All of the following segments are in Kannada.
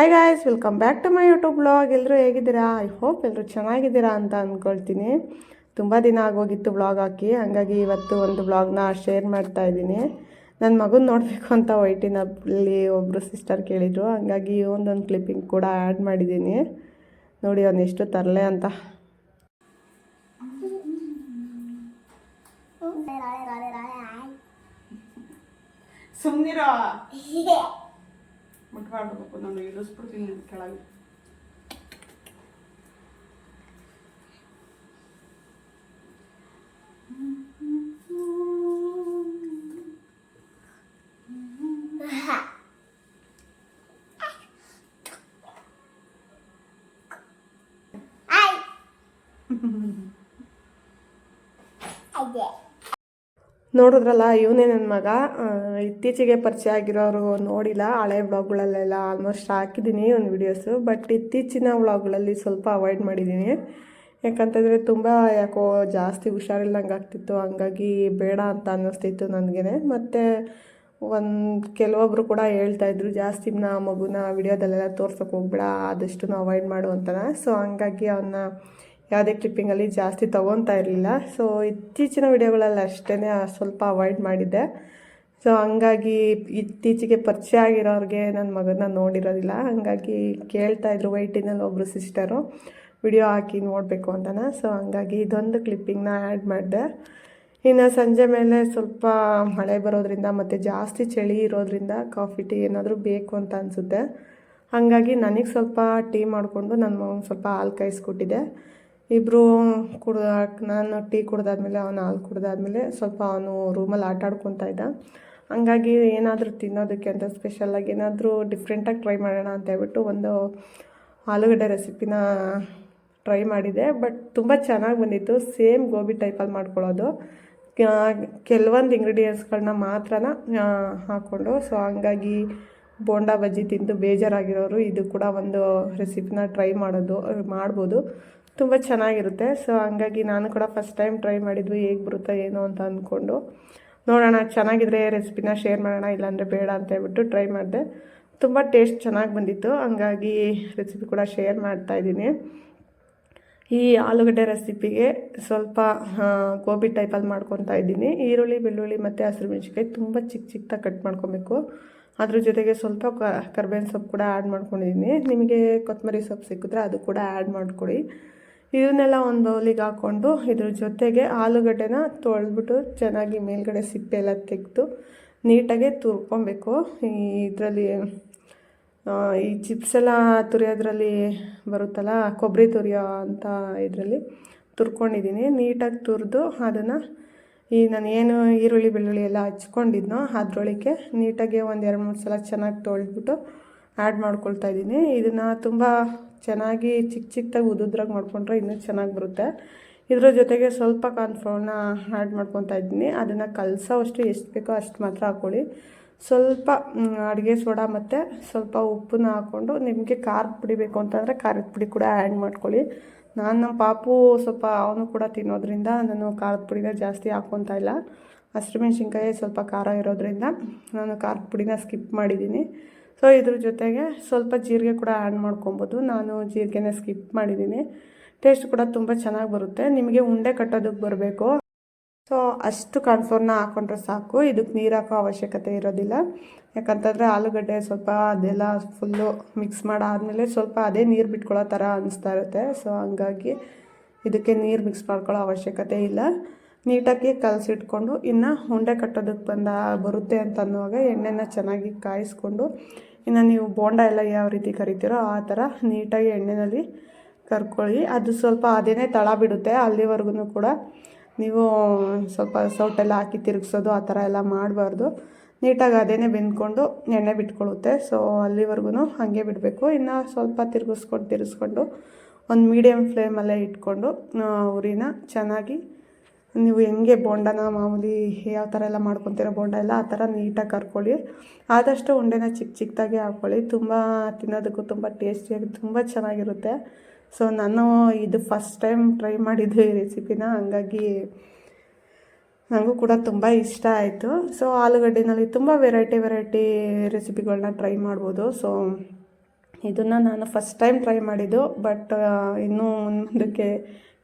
Hi guys welcome back to my YouTube blog ಎಲ್ಲರೂ ಹೇಗಿದ್ದೀರಾ? ಐ ಹೋಪ್ ಎಲ್ಲರೂ ಚೆನ್ನಾಗಿದ್ದೀರಾ ಅಂತ ಅಂದ್ಕೊಳ್ತೀನಿ ತುಂಬ ದಿನ ಆಗೋಗಿತ್ತು ಬ್ಲಾಗ್ ಹಾಕಿ. ಹಾಗಾಗಿ ಇವತ್ತು ಒಂದು ಬ್ಲಾಗ್ನ ಶೇರ್ ಮಾಡ್ತಾ ಇದ್ದೀನಿ. ನನ್ನ ಮಗನ ನೋಡಬೇಕು ಅಂತ ವೈಟಿನಲ್ಲಿ ಒಬ್ಬರು ಸಿಸ್ಟರ್ ಕೇಳಿದರು. ಹಾಗಾಗಿ ಒಂದೊಂದು ಕ್ಲಿಪ್ಪಿಂಗ್ ಕೂಡ ಆ್ಯಡ್ ಮಾಡಿದ್ದೀನಿ. ನೋಡಿ ಅವ್ನು ಎಷ್ಟು ತರಲೆ ಅಂತ. ಸುಮ್ಮನಿರೋ ಮುಟ್ಬಾರ್ಬೇಕು ನಾನು ಇಳಿಸ್ಬಿಡ್ತೀನಿ ಕೆಳಗೆ ನೋಡಿದ್ರಲ್ಲ, ಇವನೇ ನನ್ನ ಮಗ. ಇತ್ತೀಚೆಗೆ ಪರಿಚಯ ಆಗಿರೋರು ನೋಡಿಲ್ಲ. ಹಳೆ ವ್ಲಾಗ್ಗಳಲ್ಲೆಲ್ಲ ಆಲ್ಮೋಸ್ಟ್ ಹಾಕಿದ್ದೀನಿ ಒಂದು ವಿಡಿಯೋಸು ಬಟ್ ಇತ್ತೀಚಿನ ವ್ಲಾಗ್ಗಳಲ್ಲಿ ಸ್ವಲ್ಪ ಅವಾಯ್ಡ್ ಮಾಡಿದ್ದೀನಿ. ಯಾಕಂತಂದರೆ ತುಂಬ ಯಾಕೋ ಜಾಸ್ತಿ ಹುಷಾರಿಲ್ಲಂಗೆ ಆಗ್ತಿತ್ತು ಹಂಗಾಗಿ ಬೇಡ ಅಂತ ಅನ್ನಿಸ್ತಿತ್ತು ನನಗೆ ಮತ್ತು ಒಂದು ಕೆಲವೊಬ್ಬರು ಕೂಡ ಹೇಳ್ತಾಯಿದ್ರು ಜಾಸ್ತಿ ನಾ ಮಗುನ ವಿಡಿಯೋದಲ್ಲೆಲ್ಲ ತೋರ್ಸೋಕೆ ಹೋಗ್ಬೇಡ ಆದಷ್ಟು ಅವಾಯ್ಡ್ ಮಾಡು ಅಂತನ. ಸೊ ಹಂಗಾಗಿ ಅವನ್ನ ಯಾವುದೇ ಕ್ಲಿಪ್ಪಿಂಗಲ್ಲಿ ಜಾಸ್ತಿ ತೊಗೊತಾ ಇರಲಿಲ್ಲ. ಸೊ ಇತ್ತೀಚಿನ ವಿಡಿಯೋಗಳಲ್ಲಿ ಅಷ್ಟೇ ಸ್ವಲ್ಪ ಅವಾಯ್ಡ್ ಮಾಡಿದ್ದೆ. ಸೊ ಹಂಗಾಗಿ ಇತ್ತೀಚೆಗೆ ಪರಿಚಯ ಆಗಿರೋರಿಗೆ ನನ್ನ ಮಗನ ನೋಡಿರೋದಿಲ್ಲ. ಹಾಗಾಗಿ ಕೇಳ್ತಾಯಿದ್ರು ವೈಟಿನಲ್ಲಿ ಒಬ್ಬರು ಸಿಸ್ಟರು ವಿಡಿಯೋ ಹಾಕಿ ನೋಡಬೇಕು ಅಂತನ? ಸೊ ಹಂಗಾಗಿ ಇದೊಂದು ಕ್ಲಿಪ್ಪಿಂಗ್ನ ಆ್ಯಡ್ ಮಾಡಿದೆ. ಇನ್ನು ಸಂಜೆ ಮೇಲೆ ಸ್ವಲ್ಪ ಮಳೆ ಬರೋದ್ರಿಂದ ಮತ್ತು ಜಾಸ್ತಿ ಚಳಿ ಇರೋದ್ರಿಂದ ಕಾಫಿ ಟೀ ಏನಾದರೂ ಬೇಕು ಅಂತ ಅನಿಸುತ್ತೆ. ಹಾಗಾಗಿ ನನಗೆ ಸ್ವಲ್ಪ ಟೀ ಮಾಡಿಕೊಂಡು ನನ್ನ ಮಗನ ಸ್ವಲ್ಪ ಹಾಲು ಕಾಯಿಸ್ಕೊಟ್ಟಿದ್ದೆ. ಇಬ್ಬರು ಕುಡ್ದು ನಾನು ಟೀ ಕುಡ್ದಾದ್ಮೇಲೆ ಅವನು ಹಾಲು ಕುಡ್ದಾದ್ಮೇಲೆ ಸ್ವಲ್ಪ ಅವನು ರೂಮಲ್ಲಿ ಆಟ ಆಡ್ಕೊತಾ ಇದ್ದ. ಹಂಗಾಗಿ ಏನಾದರೂ ತಿನ್ನೋದಕ್ಕೆ ಅಂತ ಸ್ಪೆಷಲಾಗಿ ಏನಾದರೂ ಡಿಫ್ರೆಂಟಾಗಿ ಟ್ರೈ ಮಾಡೋಣ ಅಂತ ಹೇಳ್ಬಿಟ್ಟು ಒಂದು ಆಲೂಗಡ್ಡೆ ರೆಸಿಪಿನ ಟ್ರೈ ಮಾಡಿದೆ. ಬಟ್ ತುಂಬ ಚೆನ್ನಾಗಿ ಬಂದಿತ್ತು. ಸೇಮ್ ಗೋಬಿ ಟೈಪಲ್ಲಿ ಮಾಡ್ಕೊಳ್ಳೋದು. ಕೆಲವೊಂದು ಇಂಗ್ರೀಡಿಯೆಂಟ್ಸ್ಗಳನ್ನ ಮಾತ್ರ ಹಾಕ್ಕೊಂಡು ಸೊ ಹಂಗಾಗಿ ಬೋಂಡಾ ಬಜ್ಜಿ ತಿಂದು ಬೇಜಾರಾಗಿರೋರು ಇದು ಕೂಡ ಒಂದು ರೆಸಿಪಿನ ಟ್ರೈ ಮಾಡೋದು, ಮಾಡ್ಬೋದು. ತುಂಬ ಚೆನ್ನಾಗಿರುತ್ತೆ. ಸೊ ಹಂಗಾಗಿ ನಾನು ಕೂಡ ಫಸ್ಟ್ ಟೈಮ್ ಟ್ರೈ ಮಾಡಿದ್ವಿ ಹೇಗೆ ಬರುತ್ತೋ ಏನೋ ಅಂತ ಅಂದ್ಕೊಂಡು ನೋಡೋಣ. ಚೆನ್ನಾಗಿದ್ರೆ ರೆಸಿಪಿನ ಶೇರ್ ಮಾಡೋಣ, ಇಲ್ಲಾಂದರೆ ಬೇಡ ಅಂತ ಹೇಳ್ಬಿಟ್ಟು ಟ್ರೈ ಮಾಡಿದೆ. ತುಂಬ ಟೇಸ್ಟ್ ಚೆನ್ನಾಗಿ ಬಂದಿತ್ತು. ಹಂಗಾಗಿ ರೆಸಿಪಿ ಕೂಡ ಶೇರ್ ಮಾಡ್ತಾ ಇದ್ದೀನಿ. ಈ ಆಲೂಗಡ್ಡೆ ರೆಸಿಪಿಗೆ ಸ್ವಲ್ಪ ಗೋಬಿ ಟೈಪಲ್ಲಿ ಮಾಡ್ಕೊತಾ ಇದ್ದೀನಿ. ಈರುಳ್ಳಿ, ಬೆಳ್ಳುಳ್ಳಿ ಮತ್ತು ಹಸಿರು ಮೆಣಸಿನ್ಕಾಯಿ ತುಂಬ ಚಿಕ್ಕ ಚಿಕ್ಕದಾಗಿ ಕಟ್ ಮಾಡ್ಕೊಬೇಕು. ಅದ್ರ ಜೊತೆಗೆ ಸ್ವಲ್ಪ ಕರ್ಬೇವಿನ ಸೊಪ್ಪು ಕೂಡ ಆ್ಯಡ್ ಮಾಡ್ಕೊಂಡಿದ್ದೀನಿ. ನಿಮಗೆ ಕೊತ್ತಂಬರಿ ಸೊಪ್ಪು ಸಿಕ್ಕಿದ್ರೆ ಅದು ಕೂಡ ಆ್ಯಡ್ ಮಾಡ್ಕೊಳ್ಳಿ ಇದನ್ನೆಲ್ಲ ಒಂದು ಬೌಲಿಗೆ ಹಾಕ್ಕೊಂಡು ಇದ್ರ ಜೊತೆಗೆ ಆಲೂಗಡ್ಡೆನ ತೊಳೆದ್ಬಿಟ್ಟು ಚೆನ್ನಾಗಿ ಮೇಲ್ಗಡೆ ಸಿಪ್ಪೆ ಎಲ್ಲ ತೆಗೆದು ನೀಟಾಗಿ ತುರ್ಕೊಬೇಕು. ಈ ಇದರಲ್ಲಿ ಈ ಚಿಪ್ಸ್ ಎಲ್ಲ ತುರಿಯೋದ್ರಲ್ಲಿ ಬರುತ್ತಲ್ಲ, ಕೊಬ್ಬರಿ ತುರಿಯೋ ಅಂತ ಇದರಲ್ಲಿ ತುರ್ಕೊಂಡಿದ್ದೀನಿ. ನೀಟಾಗಿ ತುರಿದು ಅದನ್ನು ಈ ನಾನು ಏನು ಈರುಳ್ಳಿ, ಬೆಳ್ಳುಳ್ಳಿ ಎಲ್ಲ ಹಚ್ಕೊಂಡಿದ್ನೋ ಅದರೊಳಗೆ ನೀಟಾಗಿ ಒಂದು ಎರಡು ಮೂರು ಸಲ ಚೆನ್ನಾಗಿ ತೊಳೆದ್ಬಿಟ್ಟು ಆ್ಯಡ್ ಮಾಡ್ಕೊಳ್ತಾ ಇದ್ದೀನಿ. ಇದನ್ನು ತುಂಬ ಚೆನ್ನಾಗಿ ಚಿಕ್ಕ ಚಿಕ್ಕದಾಗಿ ಉದುದ್ರಾಗಿ ಮಾಡ್ಕೊಂಡ್ರೆ ಇನ್ನೂ ಚೆನ್ನಾಗಿ ಬರುತ್ತೆ. ಇದರ ಜೊತೆಗೆ ಸ್ವಲ್ಪ ಕಾರ್ನ್ಫ್ಲೋರ್ನ ಆ್ಯಡ್ ಮಾಡ್ಕೊತಾ ಇದ್ದೀನಿ. ಅದನ್ನು ಕಲಸೋವಷ್ಟು ಎಷ್ಟು ಬೇಕೋ ಅಷ್ಟು ಮಾತ್ರ ಹಾಕ್ಕೊಳ್ಳಿ ಸ್ವಲ್ಪ ಅಡುಗೆ ಸೋಡಾ ಮತ್ತು ಸ್ವಲ್ಪ ಉಪ್ಪನ್ನ ಹಾಕ್ಕೊಂಡು ನಿಮಗೆ ಖಾರದ ಪುಡಿ ಬೇಕು ಅಂತಂದರೆ ಖಾರದ ಪುಡಿ ಕೂಡ ಆ್ಯಡ್ ಮಾಡ್ಕೊಳ್ಳಿ. ನಾನು ನಮ್ಮ ಪಾಪು ಸ್ವಲ್ಪ ಅವನು ಕೂಡ ತಿನ್ನೋದ್ರಿಂದ ನಾನು ಖಾರದ ಪುಡಿನ ಜಾಸ್ತಿ ಹಾಕ್ಕೊತಾ ಇಲ್ಲ. ಹಸಿರು ಮೆಣಸಿನ್ಕಾಯಿ ಸ್ವಲ್ಪ ಖಾರ ಇರೋದ್ರಿಂದ ನಾನು ಖಾರದ ಪುಡಿನ ಸ್ಕಿಪ್ ಮಾಡಿದ್ದೀನಿ. ಸೊ ಇದ್ರ ಜೊತೆಗೆ ಸ್ವಲ್ಪ ಜೀರಿಗೆ ಕೂಡ ಆ್ಯಡ್ ಮಾಡ್ಕೊಬೋದು. ನಾನು ಜೀರಿಗೆನ ಸ್ಕಿಪ್ ಮಾಡಿದ್ದೀನಿ ಟೇಸ್ಟ್ ಕೂಡ ತುಂಬ ಚೆನ್ನಾಗಿ ಬರುತ್ತೆ. ನಿಮಗೆ ಉಂಡೆ ಕಟ್ಟೋದಕ್ಕೆ ಬರಬೇಕು. ಸೊ ಅಷ್ಟು ಕಾನ್ಫೋರ್ನ ಹಾಕೊಂಡ್ರೆ ಸಾಕು. ಇದಕ್ಕೆ ನೀರು ಹಾಕೋ ಅವಶ್ಯಕತೆ ಇರೋದಿಲ್ಲ. ಯಾಕಂತಂದರೆ ಆಲೂಗಡ್ಡೆ ಸ್ವಲ್ಪ ಅದೆಲ್ಲ ಫುಲ್ಲು ಮಿಕ್ಸ್ ಮಾಡಾದಮೇಲೆ ಸ್ವಲ್ಪ ಅದೇ ನೀರು ಬಿಟ್ಕೊಳ್ಳೋ ಥರ ಅನಿಸ್ತಾ ಇರುತ್ತೆ. ಸೊ ಹಂಗಾಗಿ ಇದಕ್ಕೆ ನೀರು ಮಿಕ್ಸ್ ಮಾಡ್ಕೊಳ್ಳೋ ಅವಶ್ಯಕತೆ ಇಲ್ಲ. ನೀಟಾಗಿ ಕಲಸಿಟ್ಕೊಂಡು ಇನ್ನು ಉಂಡೆ ಕಟ್ಟೋದಕ್ಕೆ ಬಂದ ಬರುತ್ತೆ ಅಂತ ಅನ್ನುವಾಗ ಎಣ್ಣೆನ ಚೆನ್ನಾಗಿ ಕಾಯಿಸ್ಕೊಂಡು ಇನ್ನು ನೀವು ಬೋಂಡ ಎಲ್ಲ ಯಾವ ರೀತಿ ಕರಿತೀರೋ ಆ ಥರ ನೀಟಾಗಿ ಎಣ್ಣೆಯಲ್ಲಿ ಕರ್ಕೊಳ್ಳಿ. ಅದು ಸ್ವಲ್ಪ ಅದೇನೇ ತಳ ಬಿಡುತ್ತೆ, ಅಲ್ಲಿವರೆಗೂ ಕೂಡ ನೀವು ಸ್ವಲ್ಪ ಸೌಟೆಲ್ಲ ಹಾಕಿ ತಿರುಗಿಸೋದು, ಆ ಥರ ಎಲ್ಲ ಮಾಡಬಾರ್ದು. ನೀಟಾಗಿ ಅದೇನೆ ಬೆಂದ್ಕೊಂಡು ಎಣ್ಣೆ ಬಿಟ್ಕೊಳ್ಳುತ್ತೆ, ಸೊ ಅಲ್ಲಿವರೆಗೂ ಹಾಗೆ ಬಿಡಬೇಕು. ಇನ್ನು ಸ್ವಲ್ಪ ತಿರುಗಿಸ್ಕೊಂಡು ತಿರುಗಿಸ್ಕೊಂಡು ಒಂದು ಮೀಡಿಯಮ್ ಫ್ಲೇಮಲ್ಲೇ ಇಟ್ಕೊಂಡು ಉರಿನ ಚೆನ್ನಾಗಿ ನೀವು ಹೆಂಗೆ ಬೋಂಡನ ಮಾಮೂಲಿ ಯಾವ ಥರ ಎಲ್ಲ ಮಾಡ್ಕೊತೀರೋ ಬೋಂಡ ಎಲ್ಲ ಆ ಥರ ನೀಟಾಗಿ ಕರ್ಕೊಳ್ಳಿ. ಆದಷ್ಟು ಉಂಡೆನ ಚಿಕ್ಕ ಚಿಕ್ಕದಾಗಿ ಹಾಕ್ಕೊಳ್ಳಿ ತುಂಬ ತಿನ್ನೋದಕ್ಕೂ ತುಂಬ ಟೇಸ್ಟಿಯಾಗಿ ತುಂಬ ಚೆನ್ನಾಗಿರುತ್ತೆ. ಸೊ, ನಾನು ಇದು ಫಸ್ಟ್ ಟೈಮ್ ಟ್ರೈ ಮಾಡಿದ್ದು ಈ ರೆಸಿಪಿನ ಹಂಗಾಗಿ ನನಗೂ ಕೂಡ ತುಂಬ ಇಷ್ಟ ಆಯಿತು. ಸೊ, ಆಲೂಗಡ್ಡೆನಲ್ಲಿ ತುಂಬ ವೆರೈಟಿ ವೆರೈಟಿ ರೆಸಿಪಿಗಳನ್ನ ಟ್ರೈ ಮಾಡ್ಬೋದು. ಸೊ, ಇದನ್ನು ನಾನು ಫಸ್ಟ್ ಟೈಮ್ ಟ್ರೈ ಮಾಡಿದ್ದು. ಬಟ್ ಇನ್ನೂ ಮುಂದಕ್ಕೆ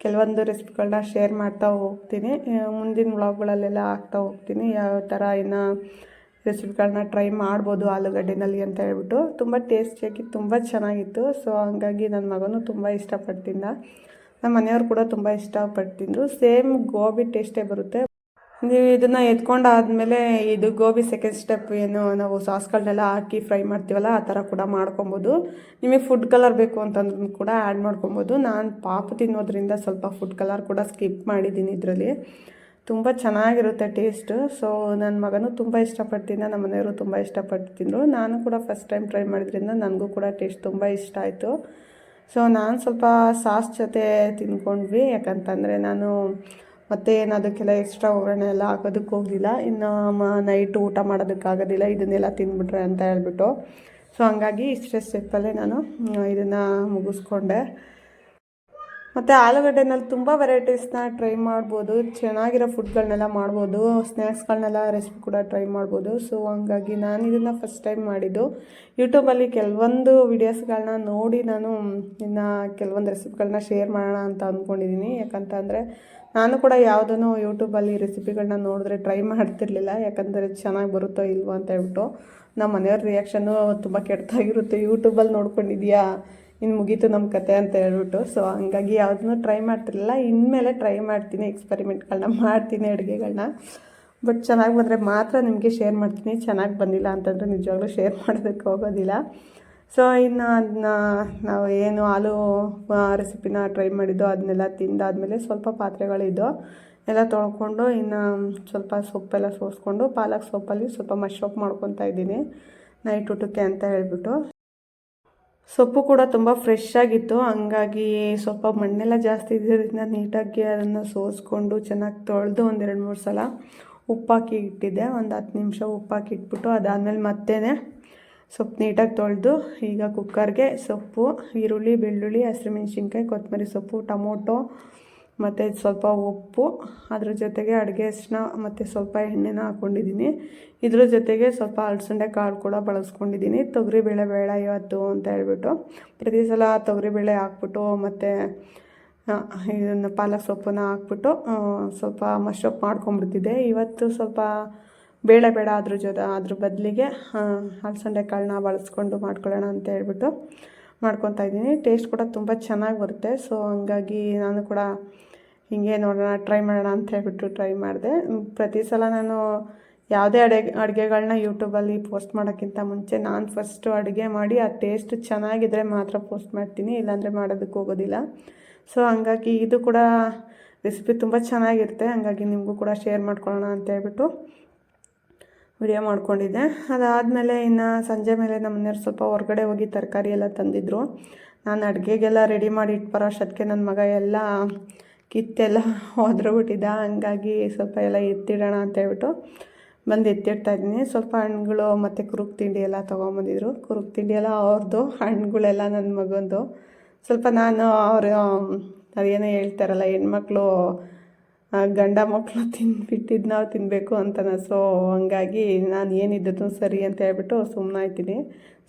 ಕೆಲವೊಂದು ರೆಸಿಪಿಗಳನ್ನ ಶೇರ್ ಮಾಡ್ತಾ ಹೋಗ್ತೀನಿ. ಮುಂದಿನ ವ್ಲಾಗ್ಗಳಲ್ಲೆಲ್ಲ ಹಾಕ್ತಾ ಹೋಗ್ತೀನಿ. ಯಾವ ಥರ ಇನ್ನು ರೆಸಿಪಿಗಳನ್ನ ಟ್ರೈ ಮಾಡ್ಬೋದು ಆಲೂಗಡ್ಡೆನಲ್ಲಿ ಅಂತ ಹೇಳ್ಬಿಟ್ಟು. ತುಂಬ ಟೇಸ್ಟಿಯಾಗಿ ತುಂಬ ಚೆನ್ನಾಗಿತ್ತು. ಸೊ, ಹಂಗಾಗಿ ನನ್ನ ಮಗನೂ ತುಂಬ ಇಷ್ಟಪಡ್ತಿದ್ದ. ನಮ್ಮ ಮನೆಯವ್ರು ಕೂಡ ತುಂಬ ಇಷ್ಟಪಡ್ತಿದ್ರು. ಸೇಮ್ ಗೋಬಿ ಟೇಸ್ಟೇ ಬರುತ್ತೆ. ನೀವು ಇದನ್ನು ಆದಮೇಲೆ ಇದು ಗೋಬಿ ಸೆಕೆಂಡ್ ಸ್ಟೆಪ್ ಏನು ನಾವು ಸಾಸ್ಗಳನ್ನೆಲ್ಲ ಹಾಕಿ ಫ್ರೈ ಮಾಡ್ತೀವಲ್ಲ, ಆ ಥರ ಕೂಡ ಮಾಡ್ಕೊಬೋದು. ನಿಮಗೆ ಫುಡ್ ಕಲರ್ ಬೇಕು ಅಂತಂದ್ರೂ ಕೂಡ ಆ್ಯಡ್ ಮಾಡ್ಕೊಬೋದು. ನಾನು ಪಾಪು ತಿನ್ನೋದ್ರಿಂದ ಸ್ವಲ್ಪ ಫುಡ್ ಕಲರ್ ಕೂಡ ಸ್ಕಿಪ್ ಮಾಡಿದ್ದೀನಿ ಇದರಲ್ಲಿ. ತುಂಬ ಚೆನ್ನಾಗಿರುತ್ತೆ ಟೇಸ್ಟು ಸೊ ನನ್ನ ಮಗನೂ ತುಂಬ ಇಷ್ಟಪಡ್ತಿದ್ದ ನಮ್ಮ ಮನೆಯವರು ತುಂಬ ಇಷ್ಟಪಟ್ಟು ತಿಂದರು ನಾನು ಕೂಡ ಫಸ್ಟ್ ಟೈಮ್ ಟ್ರೈ ಮಾಡಿದ್ರಿಂದ ನನಗೂ ಕೂಡ ಟೇಸ್ಟ್ ತುಂಬ ಇಷ್ಟ ಆಯಿತು. ಸೊ ನಾನು ಸ್ವಲ್ಪ ಸಾಸ್ ಜೊತೆ ತಿನ್ಕೊಂಡ್ವಿ. ಯಾಕಂತಂದರೆ ನಾನು ಮತ್ತೆ ಏನು ಅದಕ್ಕೆಲ್ಲ ಎಕ್ಸ್ಟ್ರಾ ಒಗ್ಗರಣೆ ಎಲ್ಲ ಹಾಕೋದಕ್ಕೆ ಹೋಗಲಿಲ್ಲ. ಇನ್ನು ಮ ನೈಟ್ ಊಟ ಮಾಡೋದಕ್ಕಾಗೋದಿಲ್ಲ, ಇದನ್ನೆಲ್ಲ ತಿಂದ್ಬಿಟ್ರೆ ಅಂತ ಹೇಳ್ಬಿಟ್ಟು. ಸೊ ಹಂಗಾಗಿ ಇಷ್ಟೇ ಸ್ಟೆಪ್ಪಲ್ಲೇ ನಾನು ಇದನ್ನು ಮುಗಿಸ್ಕೊಂಡೆ. ಮತ್ತು ಆಲೂಗಡ್ಡೆನಲ್ಲಿ ತುಂಬ ವೆರೈಟೀಸ್ನ ಟ್ರೈ ಮಾಡ್ಬೋದು. ಚೆನ್ನಾಗಿರೋ ಫುಡ್ಗಳನ್ನೆಲ್ಲ ಮಾಡ್ಬೋದು. ಸ್ನ್ಯಾಕ್ಸ್ಗಳನ್ನೆಲ್ಲ ರೆಸಿಪಿ ಕೂಡ ಟ್ರೈ ಮಾಡ್ಬೋದು. ಸೊ ಹಂಗಾಗಿ ನಾನು ಇದನ್ನು ಫಸ್ಟ್ ಟೈಮ್ ಮಾಡಿದ್ದು. ಯೂಟ್ಯೂಬಲ್ಲಿ ಕೆಲವೊಂದು ವಿಡಿಯೋಸ್ಗಳನ್ನ ನೋಡಿ ನಾನು ಇನ್ನು ಕೆಲವೊಂದು ರೆಸಿಪಿಗಳನ್ನ ಶೇರ್ ಮಾಡೋಣ ಅಂತ ಅಂದ್ಕೊಂಡಿದ್ದೀನಿ ಯಾಕಂತಂದರೆ ನಾನು ಕೂಡ ಯಾವುದನ್ನು ಯೂಟ್ಯೂಬಲ್ಲಿ ರೆಸಿಪಿಗಳನ್ನ ನೋಡಿದ್ರೆ ಟ್ರೈ ಮಾಡ್ತಿರ್ಲಿಲ್ಲ. ಯಾಕಂದರೆ ಚೆನ್ನಾಗಿ ಬರುತ್ತೋ ಇಲ್ವೋ ಅಂತ ಹೇಳ್ಬಿಟ್ಟು. ನಮ್ಮ ಮನೆಯವ್ರ ರಿಯಾಕ್ಷನ್ನು ತುಂಬ ಕೆಟ್ಟದಾಗಿರುತ್ತೆ ಯೂಟ್ಯೂಬಲ್ಲಿ ನೋಡ್ಕೊಂಡಿದ್ಯಾ? ಇನ್ನು ಮುಗೀತು ನಮ್ಮ ಕತೆ ಅಂತ ಹೇಳ್ಬಿಟ್ಟು. ಸೊ ಹಂಗಾಗಿ ಯಾವುದನ್ನು ಟ್ರೈ ಮಾಡ್ತಿರಲಿಲ್ಲ. ಇನ್ಮೇಲೆ ಟ್ರೈ ಮಾಡ್ತೀನಿ ಎಕ್ಸ್ಪೆರಿಮೆಂಟ್ಗಳನ್ನ ಮಾಡ್ತೀನಿ ಅಡುಗೆಗಳನ್ನ ಬಟ್ ಚೆನ್ನಾಗಿ ಬಂದರೆ ಮಾತ್ರ ನಿಮಗೆ ಶೇರ್ ಮಾಡ್ತೀನಿ. ಚೆನ್ನಾಗಿ ಬಂದಿಲ್ಲ ಅಂತಂದರೆ ನಿಜವಾಗ್ಲೂ ಶೇರ್ ಮಾಡೋದಕ್ಕೆ ಹೋಗೋದಿಲ್ಲ. ಸೊ ಇನ್ನು ಅದನ್ನ ನಾವು ಏನು ಹಾಲು ರೆಸಿಪಿನ ಟ್ರೈ ಮಾಡಿದ್ದು ಅದನ್ನೆಲ್ಲ ತಿಂದಾದಮೇಲೆ ಸ್ವಲ್ಪ ಪಾತ್ರೆಗಳಿದ್ದು ಎಲ್ಲ ತೊಳ್ಕೊಂಡು ಇನ್ನು ಸ್ವಲ್ಪ ಸೊಪ್ಪೆಲ್ಲ ಸೋಸ್ಕೊಂಡು ಪಾಲಕ್ ಸೊಪ್ಪಲ್ಲಿ ಸ್ವಲ್ಪ ಮಶ್ರೂಪ್ ಮಾಡ್ಕೊತಾ ಇದ್ದೀನಿ. ನೈಟ್ ಊಟಕ್ಕೆ ಅಂತ ಹೇಳ್ಬಿಟ್ಟು. ಸೊಪ್ಪು ಕೂಡ ತುಂಬ ಫ್ರೆಶ್ ಆಗಿತ್ತು. ಹಂಗಾಗಿ ಸ್ವಲ್ಪ ಮಣ್ಣೆಲ್ಲ ಜಾಸ್ತಿ ಇದ್ದಿದ್ದರಿಂದ ನೀಟಾಗಿ ಅದನ್ನು ಸೋಸ್ಕೊಂಡು ಚೆನ್ನಾಗಿ ತೊಳೆದು ಒಂದೆರಡು ಮೂರು ಸಲ ಉಪ್ಪಾಕಿ ಇಟ್ಟಿದ್ದೆ. ಒಂದು ಹತ್ತು ನಿಮಿಷ ಉಪ್ಪಾಕಿ ಇಟ್ಬಿಟ್ಟು ಅದಾದಮೇಲೆ ಮತ್ತೆ ಸೊಪ್ಪು ನೀಟಾಗಿ ತೊಳೆದು ಈಗ ಕುಕ್ಕರ್ಗೆ ಸೊಪ್ಪು, ಈರುಳ್ಳಿ, ಬೆಳ್ಳುಳ್ಳಿ ಹಸಿಮೆಣ್ಸಿನ್ಕಾಯಿ ಕೊತ್ತಂಬರಿ ಸೊಪ್ಪು, ಟೊಮೊಟೊ ಮತ್ತು ಸ್ವಲ್ಪ ಉಪ್ಪು, ಅದ್ರ ಜೊತೆಗೆ ಅಡುಗೆ ಅರಿಶಿನ ಮತ್ತು ಸ್ವಲ್ಪ ಎಣ್ಣೆನ ಹಾಕ್ಕೊಂಡಿದ್ದೀನಿ ಇದ್ರ ಜೊತೆಗೆ ಸ್ವಲ್ಪ ಅಲಸಂದೆ ಕಾಳು ಕೂಡ ಬಳಸ್ಕೊಂಡಿದ್ದೀನಿ. ತೊಗರಿಬೇಳೆ ಬೇಡ ಇವತ್ತು ಅಂತ ಹೇಳ್ಬಿಟ್ಟು. ಪ್ರತಿ ಸಲ ತೊಗರಿಬೇಳೆ ಹಾಕ್ಬಿಟ್ಟು ಮತ್ತು ಇದನ್ನು ಪಾಲಕ್ ಸೊಪ್ಪನ್ನ ಹಾಕ್ಬಿಟ್ಟು ಸ್ವಲ್ಪ ಮಶಪ್ ಮಾಡ್ಕೊಂಬಿಡ್ತಿದ್ದೆ ಇವತ್ತು ಸ್ವಲ್ಪ ಬೇಳೆ ಬೇಡ ಅದ್ರ ಜೊತೆ, ಅದ್ರ ಬದಲಿಗೆ ಅಲಸಂದೆ ಕಾಳನ್ನ ಬಳಸ್ಕೊಂಡು ಮಾಡ್ಕೊಳ್ಳೋಣ ಅಂತ ಹೇಳ್ಬಿಟ್ಟು. ಮಾಡ್ಕೊತಾ ಇದ್ದೀನಿ. ಟೇಸ್ಟ್ ಕೂಡ ತುಂಬ ಚೆನ್ನಾಗಿ ಬರುತ್ತೆ. ಸೊ ಹಂಗಾಗಿ ನಾನು ಕೂಡ ಹಿಂಗೆ ನೋಡೋಣ ಟ್ರೈ ಮಾಡೋಣ ಅಂತ ಹೇಳ್ಬಿಟ್ಟು ಟ್ರೈ ಮಾಡಿದೆ. ಪ್ರತಿ ಸಲ ನಾನು ಯಾವುದೇ ಅಡುಗೆ ಅಡುಗೆಗಳನ್ನ ಯೂಟ್ಯೂಬಲ್ಲಿ ಪೋಸ್ಟ್ ಮಾಡೋಕ್ಕಿಂತ ಮುಂಚೆ ನಾನು ಫಸ್ಟು ಅಡುಗೆ ಮಾಡಿ ಆ ಟೇಸ್ಟ್ ಚೆನ್ನಾಗಿದ್ದರೆ ಮಾತ್ರ ಪೋಸ್ಟ್ ಮಾಡ್ತೀನಿ. ಇಲ್ಲಾಂದರೆ ಮಾಡೋದಕ್ಕೆ ಹೋಗೋದಿಲ್ಲ. ಸೊ ಹಂಗಾಗಿ ಇದು ಕೂಡ ರೆಸಿಪಿ ತುಂಬ ಚೆನ್ನಾಗಿರುತ್ತೆ. ಹಂಗಾಗಿ ನಿಮಗೂ ಕೂಡ ಶೇರ್ ಮಾಡ್ಕೊಳ್ಳೋಣ ಅಂತ ಹೇಳ್ಬಿಟ್ಟು. ವಿಡಿಯೋ ಮಾಡ್ಕೊಂಡಿದ್ದೆ. ಅದಾದಮೇಲೆ ಇನ್ನು ಸಂಜೆ ಮೇಲೆ ನಮ್ಮ ಮನೆಯವ್ರು ಸ್ವಲ್ಪ ಹೊರಗಡೆ ಹೋಗಿ ತರಕಾರಿ ಎಲ್ಲ ತಂದಿದ್ರು. ನಾನು ಅಡುಗೆಗೆಲ್ಲ ರೆಡಿ ಮಾಡಿ ಅಷ್ಟೊತ್ತಿಗೆ ನನ್ನ ಮಗ ಎಲ್ಲ ಕಿತ್ತೆಲ್ಲ ಬಿಟ್ಟಿದ್ದ. ಹಂಗಾಗಿ ಸ್ವಲ್ಪ ಎಲ್ಲ ಎತ್ತಿಡೋಣ ಅಂತ ಹೇಳ್ಬಿಟ್ಟು ಬಂದು ಎತ್ತಿಡ್ತಾ ಇದ್ದೀನಿ. ಸ್ವಲ್ಪ ಹಣ್ಣುಗಳು ಮತ್ತು ಕುರುಕ್ ತಿಂಡಿ ಎಲ್ಲ ತೊಗೊಂಬಂದಿದ್ರು. ಕುರುಕ್ ತಿಂಡಿ ಎಲ್ಲ ಅವ್ರದ್ದು ಹಣ್ಣುಗಳೆಲ್ಲ ನನ್ನ ಮಗಂದು. ಸ್ವಲ್ಪ ನಾನು ಅವರು ಅದೇನೋ ಹೇಳ್ತಾರಲ್ಲ, ಹೆಣ್ಮಕ್ಳು ಗಂಡ ಮಕ್ಕಳು ತಿಂದ್ಬಿಟ್ಟಿದ್ದು ನಾವು ತಿನ್ನಬೇಕು ಅಂತನ. ಸೊ ಹಂಗಾಗಿ ನಾನು ಏನಿದ್ದದ್ದು ಸರಿ ಅಂತ ಹೇಳ್ಬಿಟ್ಟು ಸುಮ್ಮನಾಯ್ತೀನಿ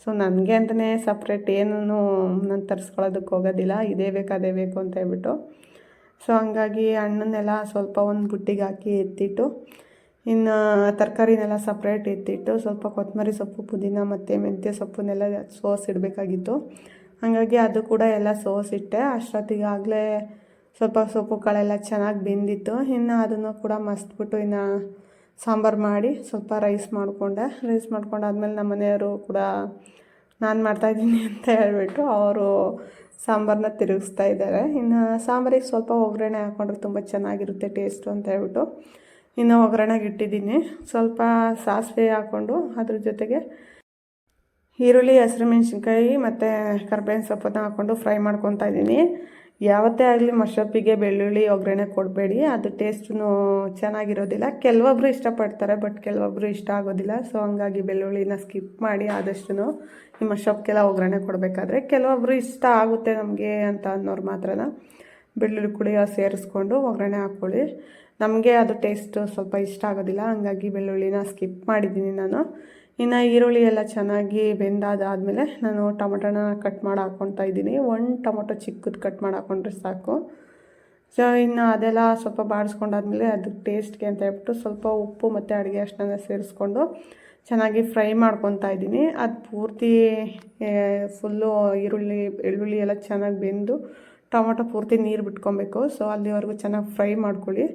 ಸೊ ನನಗೆ ಅಂತಲೇ ಸಪ್ರೇಟ್ ಏನೂ ನಾನು ತರಿಸ್ಕೊಳ್ಳೋದಕ್ಕೆ ಹೋಗೋದಿಲ್ಲ. ಇದೇ ಬೇಕು, ಅದೇ ಬೇಕು ಅಂತ ಹೇಳ್ಬಿಟ್ಟು. ಸೊ ಹಂಗಾಗಿ ಹಣ್ಣನ್ನೆಲ್ಲ ಸ್ವಲ್ಪ ಒಂದು ಬುಟ್ಟಿಗೆ ಹಾಕಿ ಎತ್ತಿಟ್ಟು, ಇನ್ನು ತರಕಾರಿನೆಲ್ಲ ಸಪ್ರೇಟ್ ಎತ್ತಿಟ್ಟು, ಸ್ವಲ್ಪ ಕೊತ್ತಂಬರಿ ಸೊಪ್ಪು, ಪುದೀನ ಮತ್ತು ಮೆಂತ್ಯ ಸೊಪ್ಪನ್ನೆಲ್ಲ ಸೋಸಿಡಬೇಕಾಗಿತ್ತು ಹಾಗಾಗಿ ಅದು ಕೂಡ ಎಲ್ಲ ಸೋಸಿಟ್ಟೆ ಅಷ್ಟೊತ್ತಿಗೆ ಆಗಲೇ ಸ್ವಲ್ಪ ಸೊಪ್ಪು ಕಾಳೆಲ್ಲ ಚೆನ್ನಾಗಿ ಬೆಂದಿತ್ತು. ಇನ್ನು ಅದನ್ನು ಕೂಡ ಮಸ್ತ್ಬಿಟ್ಟು ಇನ್ನು ಸಾಂಬಾರು ಮಾಡಿ ಸ್ವಲ್ಪ ರೈಸ್ ಮಾಡಿಕೊಂಡೆ. ರೈಸ್ ಮಾಡ್ಕೊಂಡಾದ್ಮೇಲೆ ನಮ್ಮ ಮನೆಯವರು ಕೂಡ ನಾನು ಮಾಡ್ತಾಯಿದ್ದೀನಿ ಅಂತ ಹೇಳಿಬಿಟ್ಟು ಅವರು ಸಾಂಬಾರನ್ನ ತಿರುಗಿಸ್ತಾ ಇದ್ದಾರೆ. ಇನ್ನು ಸಾಂಬಾರಿಗೆ ಸ್ವಲ್ಪ ಒಗ್ಗರಣೆ ಹಾಕ್ಕೊಂಡ್ರೆ ತುಂಬ ಚೆನ್ನಾಗಿರುತ್ತೆ ಟೇಸ್ಟು ಅಂತ ಹೇಳ್ಬಿಟ್ಟು. ಇನ್ನು ಒಗ್ಗರಣೆಗೆ ಇಟ್ಟಿದ್ದೀನಿ. ಸ್ವಲ್ಪ ಸಾಸಿವೆ ಹಾಕ್ಕೊಂಡು ಅದ್ರ ಜೊತೆಗೆ ಈರುಳ್ಳಿ, ಹಸಿರು ಮೆಣಸಿನ್ಕಾಯಿ ಮತ್ತು ಕರ್ಬೇವಿನ ಸೊಪ್ಪನ್ನ ಹಾಕ್ಕೊಂಡು ಫ್ರೈ ಮಾಡ್ಕೊತಾ ಇದ್ದೀನಿ. ಯಾವತ್ತೇ ಆಗಲಿ ಮಶಪ್ಪಿಗೆ, ಬೆಳ್ಳುಳ್ಳಿ, ಒಗ್ಗರಣೆ ಕೊಡಬೇಡಿ. ಅದು ಟೇಸ್ಟೂ ಚೆನ್ನಾಗಿರೋದಿಲ್ಲ. ಕೆಲವೊಬ್ರು ಇಷ್ಟಪಡ್ತಾರೆ ಬಟ್ ಕೆಲವೊಬ್ರು ಇಷ್ಟ ಆಗೋದಿಲ್ಲ. ಸೊ ಹಂಗಾಗಿ ಬೆಳ್ಳುಳ್ಳಿನ ಸ್ಕಿಪ್ ಮಾಡಿ ಆದಷ್ಟು ಈ ಮಶಪ್ಗೆಲ್ಲ ಒಗ್ಗರಣೆ ಕೊಡಬೇಕಾದ್ರೆ ಕೆಲವೊಬ್ರು ಇಷ್ಟ ಆಗುತ್ತೆ ನಮಗೆ ಅಂತ ಅನ್ನೋರು ಮಾತ್ರನ. ಬೆಳ್ಳುಳ್ಳಿ ಕುಡಿ ಸೇರಿಸ್ಕೊಂಡು ಒಗ್ಗರಣೆ ಹಾಕ್ಕೊಳ್ಳಿ ನಮಗೆ ಅದು ಟೇಸ್ಟು ಸ್ವಲ್ಪ ಇಷ್ಟ ಆಗೋದಿಲ್ಲ. ಹಂಗಾಗಿ ಬೆಳ್ಳುಳ್ಳಿನ ಸ್ಕಿಪ್ ಮಾಡಿದ್ದೀನಿ ನಾನು. ಇನ್ನು ಈರುಳ್ಳಿ ಎಲ್ಲ ಚೆನ್ನಾಗಿ ಬೆಂದಾದಾದಮೇಲೆ ನಾನು ಟೊಮೊಟೊನ ಕಟ್ ಮಾಡಿ ಹಾಕ್ಕೊತಾ ಇದ್ದೀನಿ. ಒಂದು ಟೊಮೊಟೊ ಚಿಕ್ಕದು ಕಟ್ ಮಾಡಿ ಹಾಕ್ಕೊಂಡ್ರೆ ಸಾಕು. ಸೊ ಇನ್ನು ಅದೆಲ್ಲ ಸ್ವಲ್ಪ ಬಾಡಿಸ್ಕೊಂಡಾದ್ಮೇಲೆ ಅದಕ್ಕೆ ಟೇಸ್ಟ್ಗೆ ಅಂತ ಹೇಳ್ಬಿಟ್ಟು ಸ್ವಲ್ಪ ಉಪ್ಪು ಮತ್ತು ಅಡುಗೆ ಅಷ್ಟನ್ನ ಸೇರಿಸ್ಕೊಂಡು ಚೆನ್ನಾಗಿ ಫ್ರೈ ಮಾಡ್ಕೊತಾ ಇದ್ದೀನಿ. ಅದು ಪೂರ್ತಿ ಫುಲ್ಲು ಈರುಳ್ಳಿ ಈರುಳ್ಳಿ ಎಲ್ಲ ಚೆನ್ನಾಗಿ ಬೆಂದು ಟೊಮೊಟೊ ಪೂರ್ತಿ ನೀರು ಬಿಟ್ಕೊಬೇಕು. ಸೊ ಅಲ್ಲಿವರೆಗೂ ಚೆನ್ನಾಗಿ ಫ್ರೈ ಮಾಡ್ಕೊಳ್ಳಿ.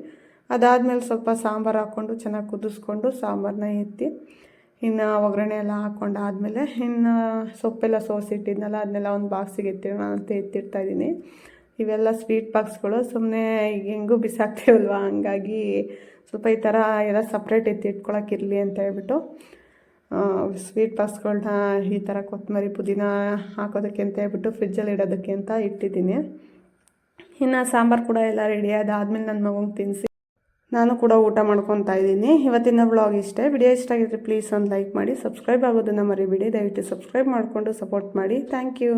ಅದಾದಮೇಲೆ ಸ್ವಲ್ಪ ಸಾಂಬಾರು ಹಾಕ್ಕೊಂಡು ಚೆನ್ನಾಗಿ ಕುದಿಸ್ಕೊಂಡು ಸಾಂಬಾರನ್ನ ಎತ್ತಿ ಇನ್ನು ಒಗ್ಗರಣೆ ಎಲ್ಲ ಹಾಕ್ಕೊಂಡಾದ್ಮೇಲೆ ಇನ್ನು ಸೊಪ್ಪೆಲ್ಲ ಸೋಸಿಟ್ಟಿದ್ನಲ್ಲ, ಅದನ್ನೆಲ್ಲ ಒಂದು ಬಾಕ್ಸಿಗೆ ಎತ್ತಿಡೋಣ ಅಂತ ಎತ್ತಿಡ್ತಾಯಿದ್ದೀನಿ ಇವೆಲ್ಲ ಸ್ವೀಟ್ ಬಾಕ್ಸ್ಗಳು ಸುಮ್ಮನೆ ಈಗ ಹೆಂಗೂ ಬಿಸಾಕ್ತೀವಲ್ವ? ಹಂಗಾಗಿ ಸ್ವಲ್ಪ ಈ ಥರ ಎಲ್ಲ ಸಪ್ರೇಟ್ ಎತ್ತಿ ಇಟ್ಕೊಳಕ್ಕಿರಲಿ ಅಂತ ಹೇಳ್ಬಿಟ್ಟು ಸ್ವೀಟ್ ಬಾಕ್ಸ್ಗಳನ್ನ ಈ ಥರ ಕೊತ್ತಂಬರಿ ಪುದೀನ ಹಾಕೋದಕ್ಕೆ ಅಂತ ಹೇಳ್ಬಿಟ್ಟು ಫ್ರಿಜ್ಜಲ್ಲಿ ಇಡೋದಕ್ಕೆ ಅಂತ ಇಟ್ಟಿದ್ದೀನಿ. ಇನ್ನು ಸಾಂಬಾರು ಕೂಡ ಎಲ್ಲ ರೆಡಿ ಅದಾದಮೇಲೆ ನನ್ನ ಮಗಂಗೆ ತಿನ್ನಿಸಿ ನಾನು ಕೂಡ ಊಟ ಮಾಡ್ಕೊತಾ ಇದ್ದೀನಿ. ಇವತ್ತಿನ ಬ್ಲಾಗ್ ಇಷ್ಟೇ. ವಿಡಿಯೋ ಇಷ್ಟ ಆಗಿದ್ರೆ ಪ್ಲೀಸ್ ಒಂದು ಲೈಕ್ ಮಾಡಿ ಸಬ್ಸ್ಕ್ರೈಬ್ ಆಗೋದನ್ನು ಮರಿಬೇಡಿ. ದಯವಿಟ್ಟು ಸಬ್ಸ್ಕ್ರೈಬ್ ಮಾಡಿಕೊಂಡು ಸಪೋರ್ಟ್ ಮಾಡಿ. Thank you